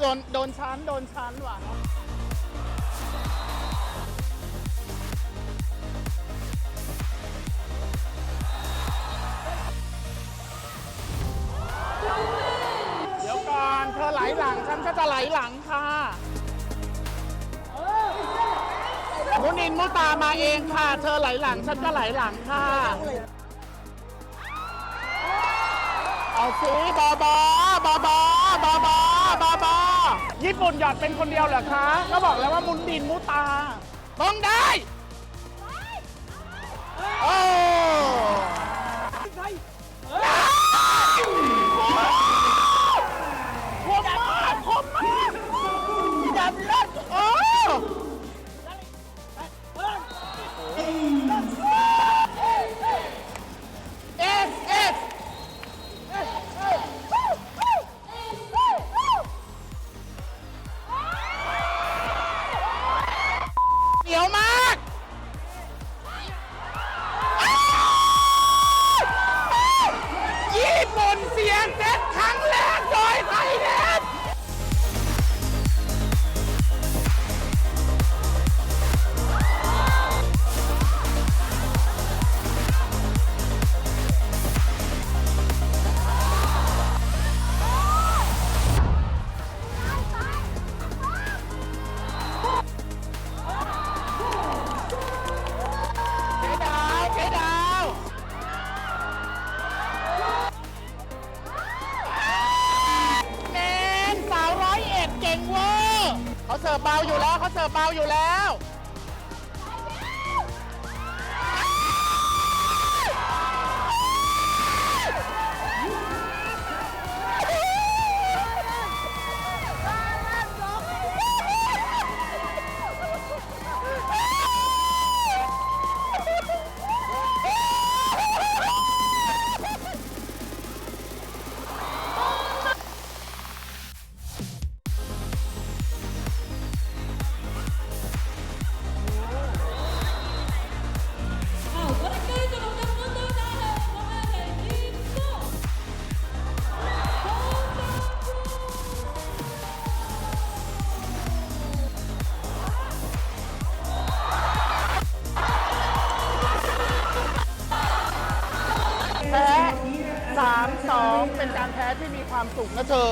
โดนโดนชั้นโดนชั้นว่ะเดี๋ยวก่อนเธอไหลหลัง ฉันก็จะไหลหลังค่ะมุนินมุตามาเองค่ะ เธอไหลหลัง ฉันก็ไหลหลังค่ะ เอาสิบอบอบอบอบอบอบอบอญี่ปุ่นหยอดเป็นคนเดียวเหรอคะ ก็บอกแล้วว่ามุนดินมุตาต้องได้โอ้คมมากคมมากจับเลิศ เขาเสิร์ฟเบาอยู่แล้วเขาเสิร์ฟเบาอยู่แล้ว องเป็นการแพ้ที่มีความสุขนะเธอ